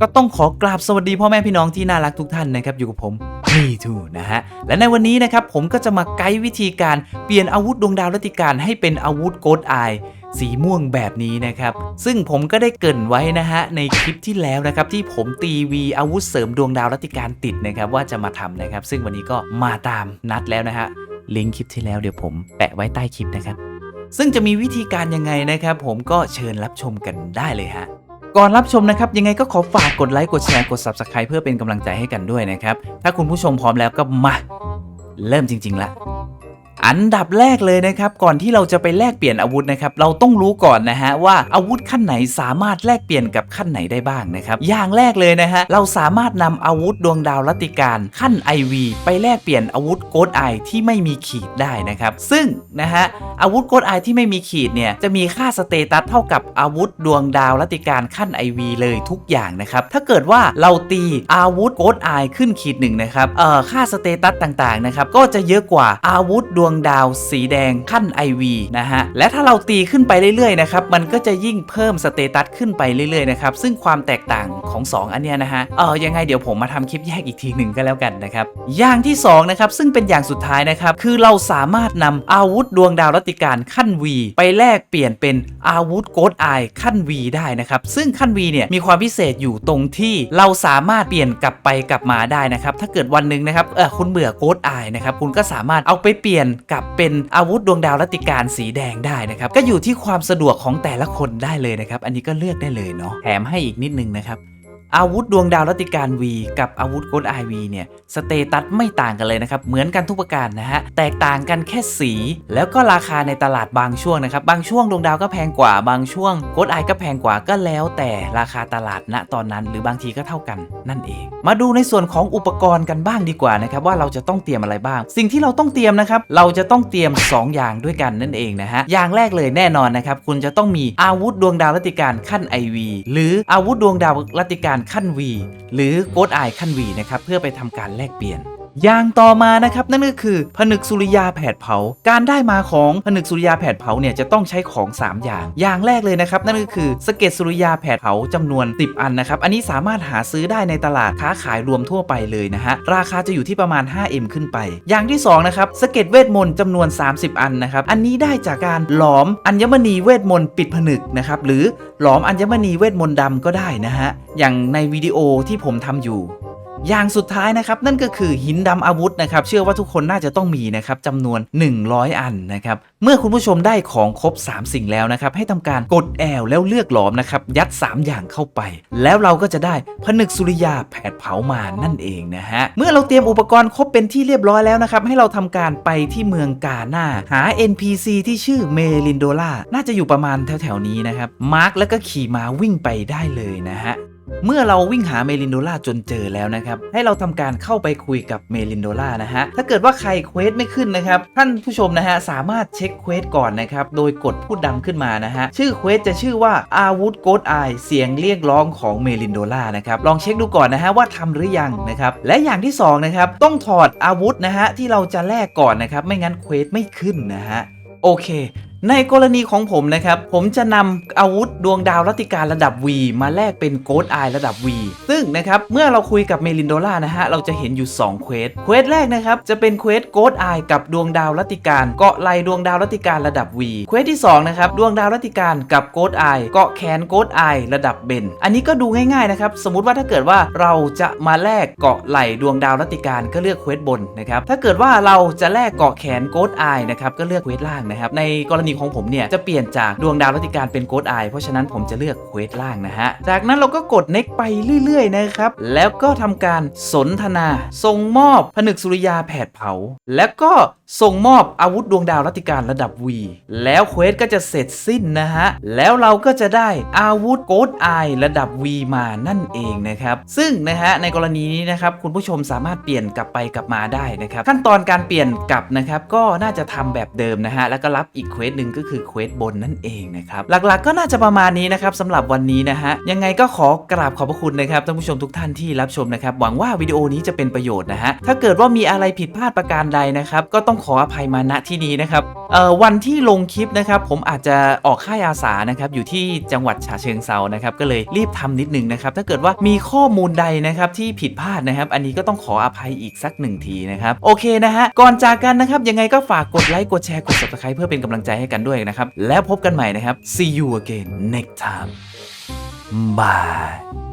ก็ต้องขอกราบสวัสดีพ่อแม่พี่น้องที่น่ารักทุกท่านนะครับอยู่กับผมนี่ทูนะฮะและในวันนี้นะครับผมก็จะมาไกด์วิธีการเปลี่ยนอาวุธดวงดาวรัติการให้เป็นอาวุธโกดอสีม่วงแบบนี้นะครับ ซึ่งผมก็ได้เกรินไว้นะฮะ ในคลิปที่แล้วนะครับ ที่ผมตีวีอาวุธเสริมดวงดาวรัตติการติดนะครับ ว่าจะมาทำนะครับ ซึ่งวันนี้ก็มาตามนัดแล้วนะฮะลิงก์คลิปที่แล้วเดี๋ยวผมแปะไว้ใต้คลิปนะครับ ซึ่งจะมีวิธีการยังไงนะครับ ผมก็เชิญรับชมกันได้เลยฮะ ก่อนรับชมนะครับ ยังไงก็ขอฝากกดไลค์ กดแชร์ กด Subscribe เพื่อเป็นกำลังใจให้กันด้วยนะครับ ถ้าคุณผู้ชมพร้อมแล้วก็มา เริ่มจริง ๆละ อันดับแรกเลยนะครับก่อนที่เราจะไปแลกเปลี่ยนอาวุธนะครับเราต้องรู้ก่อนนะฮะว่าอาวุธขั้นไหนสามารถแลกเปลี่ยนกับขั้นไหนได้บ้างนะครับอย่างแรกเลยนะฮะเราสามารถนำอาวุธดวงดาวรัติการขั้น IV ไปแลกเปลี่ยนอาวุธโกดไอที่ไม่มีขีดได้นะครับซึ่งนะฮะอาวุธโกดไอที่ไม่มีขีดเนี่ยจะมีค่าสเตตัสเท่ากับอาวุธดวงดาวรัตติการขั้น IV เลยทุกอย่างนะครับถ้าเกิดว่าเราตีอาวุธโกดไอขึ้นขีดหนึ่งนะครับเอ่อค่าสเตตัสต่างๆนะครับก็จะเยอะกว่าอาวุธดวงดาวสีแดงขั้น IV นะฮะ และถ้าเราตีขึ้นไปเรื่อยๆนะครับ มันก็จะยิ่งเพิ่มสเตตัสขึ้นไปเรื่อยๆนะครับ ซึ่งความแตกต่างของ 2 อันเนี้ยนะฮะ เออยังไงเดี๋ยวผมมาทำคลิปแยกอีกทีหนึ่งก็แล้วกันนะครับ อย่างที่สองนะครับ ซึ่งเป็นอย่างสุดท้ายนะครับ คือเราสามารถนำอาวุธดวงดาวรัตติการขั้น V ไปแลกเปลี่ยนเป็นอาวุธโกดไอขั้น V ได้นะครับ ซึ่งขั้น V เนี่ยมีความพิเศษอยู่ตรงที่เราสามารถเปลี่ยนกลับไปกลับมาได้นะครับ ถ้าเกิดวันหนึ่งนะครับ เออคุณเบื่อโกดไอนะครับ คุณก็สามารถเอาไปเปลี่ยนกับเป็นอาวุธดวงดาวรัตติการสีแดงได้นะครับ ก็อยู่ที่ความสะดวกของแต่ละคนได้เลยนะครับ อันนี้ก็เลือกได้เลยเนาะแถมให้อีกนิดนึงนะครับ อาวุธดวงดาวรัติการ V กับอาวุธโกดไอวีเนี่ยสเตตัสไม่ต่างกันเลยนะครับ เหมือนกันทุกประการนะฮะ แตกต่างกันแค่สี แล้วก็ราคาในตลาดบางช่วงนะครับ บางช่วงดวงดาวก็แพงกว่า บางช่วงโกดไอก็แพงกว่าก็แล้ว แต่ราคาตลาดณตอนนั้น หรือบางทีก็เท่ากันนั่นเอง มาดูในส่วนของอุปกรณ์กันบ้างดีกว่านะครับว่าเราจะต้องเตรียมอะไรบ้าง สิ่งที่เราต้องเตรียมนะครับเราจะต้องเตรียม 2 อย่างด้วยกันนั่นเองนะฮะอย่างแรกเลยแน่นอนนะครับคุณจะต้องมีอาวุธดวงดาวรัติการขั้น IV หรืออาวุธดวงดาวรัติการขั้น V หรือโกดไอขั้น V นะครับเพื่อไปทำการแลกเปลี่ยน อย่างต่อมานะครับนั่นก็คือผนึกสุริยาแผดเผา การได้มาของผนึกสุริยาแผดเผาเนี่ยจะต้องใช้ของ 3 อย่าง อย่างแรกเลยนะครับนั่นก็คือสเก็ดสุริยาแผดเผาจำนวน10อันนะครับอันนี้สามารถหาซื้อได้ในตลาดค้าขายรวมทั่วไปเลยนะฮะราคาจะอยู่ที่ประมาณ 5M ขึ้นไป อย่างที่2นะครับสเก็ดเวทมนต์จำนวน 30 อันนะครับอันนี้ได้จากการหลอมอัญมณีเวทมนต์ปิดผนึกนะครับหรือหลอมอัญมณีเวทมนต์ดำก็ได้นะฮะอย่างในวิดีโอที่ผมทำอยู่ อย่างสุดท้ายนะครับนั่นก็คือหินดำอาวุธนะครับเชื่อว่าทุกคนน่าจะต้องมีนะครับจำนวน 100 อันนะครับเมื่อคุณผู้ชมได้ของครบ 3 สิ่งแล้วนะครับให้ทำการกดแอลแล้วเลือกหลอมนะครับยัด 3 อย่างเข้าไป แล้วเราก็จะได้ผนึกสุริยาแผดเผามานั่นเองนะฮะเมื่อเราเตรียมอุปกรณ์ครบเป็นที่เรียบร้อยแล้วนะครับให้เราทำการไปที่เมืองกาหน้าหา NPC ที่ชื่อเมลินโดล่าน่าจะอยู่ประมาณแถวๆนี้นะครับมาร์กแล้วก็ขี่ม้าวิ่งไปได้เลยนะฮะ เมื่อเราวิ่งหาเมลินโดล่าจนเจอแล้วนะครับ ให้เราทำการเข้าไปคุยกับเมลินโดล่านะฮะ ถ้าเกิดว่าใครเควสไม่ขึ้นนะครับ ท่านผู้ชมนะฮะ สามารถเช็คเควสก่อนนะครับ โดยกดพูดดำขึ้นมานะฮะ ชื่อเควสจะชื่อว่าอาวุธโกดไอเสียงเรียกร้องของเมลินโดล่านะครับ ลองเช็คดูก่อนนะฮะว่าทำหรือยังนะครับ และอย่างที่สองนะครับต้องถอดอาวุธนะฮะที่เราจะแลกก่อนนะครับ ไม่งั้นเควสไม่ขึ้นนะฮะ โอเค ในกรณีของผมนะครับ ผมจะนำอาวุธดวงดาวรัติการระดับ V มาแลกเป็นโกดไอระดับ V ซึ่งนะครับ เมื่อเราคุยกับเมลินโดล่านะฮะ เราจะเห็นอยู่2เควสเควสแรกนะครับ จะเป็นเควสโกดไอกับดวงดาวรัติการเกาะไหลดวงดาวรัติการระดับ V เควสที่2นะครับดวงดาวรัติการกับโกดไอเกาะแขนโกดไอระดับเบนอันนี้ก็ดูง่ายๆนะครับสมมติว่าถ้าเกิดว่าเราจะมาแลกเกาะไหลดวงดาวรัตติการก็เลือกเควสบนนะครับถ้าเกิดว่าเราจะแลกเกาะแขนโกดไอนะครับก็เลือกเควสล่างนะครับในกรณีของผมเนี่ยจะเปลี่ยนจากดวงดาวรัติการเป็นโกดไอเพราะฉะนั้นผมจะเลือกเควสล่างนะฮะ จากนั้นเราก็กดเน็กไปเรื่อยๆนะครับ แล้วก็ทำการสนทนา ส่งมอบผนึกสุริยาแผดเผา แล้วก็ส่งมอบอาวุธดวงดาวรัติการระดับ V แล้วเควสก็จะเสร็จสิ้นนะฮะ แล้วเราก็จะได้อาวุธโกดไอระดับ V มานั่นเองนะครับ ซึ่งนะฮะในกรณีนี้นะครับคุณผู้ชมสามารถเปลี่ยนกลับไปกลับมาได้นะครับขั้นตอนการเปลี่ยนกลับนะครับก็น่าจะทำแบบเดิมนะฮะแล้วก็รับอีกเควสหนึ่งก็คือเควสบนนั่นเองนะครับ หลักๆก็น่าจะประมาณนี้นะครับสำหรับวันนี้นะฮะ ยังไงก็ขอกราบขอบพระคุณนะครับท่านผู้ชมทุกท่านที่รับชมนะครับ หวังว่าวิดีโอนี้จะเป็นประโยชน์นะฮะ ถ้าเกิดว่ามีอะไรผิดพลาดประการใดนะครับ ก็ต้องขออภัยมาณที่นี้นะครับเอ่อวันที่ลงคลิปนะครับ ผมอาจจะออกค่ายอาสานะครับอยู่ที่จังหวัดฉะเชิงเซานะครับก็เลยรีบทำนิดนึงนะครับถ้าเกิดว่ามีข้อมูลใดนะครับที่ผิดพลาดนะครับ อันนี้ก็ต้องขออภัยอีกสักหนึ่งทีนะครับโอเคนะฮะก่อนจากกันนะครับยังไงก็ฝากกดไลค์กดแชร์กด subscribe เพื่อเป็นกำลังใจให้กันด้วยนะครับ แล้วพบกันใหม่นะครับ see you again next time bye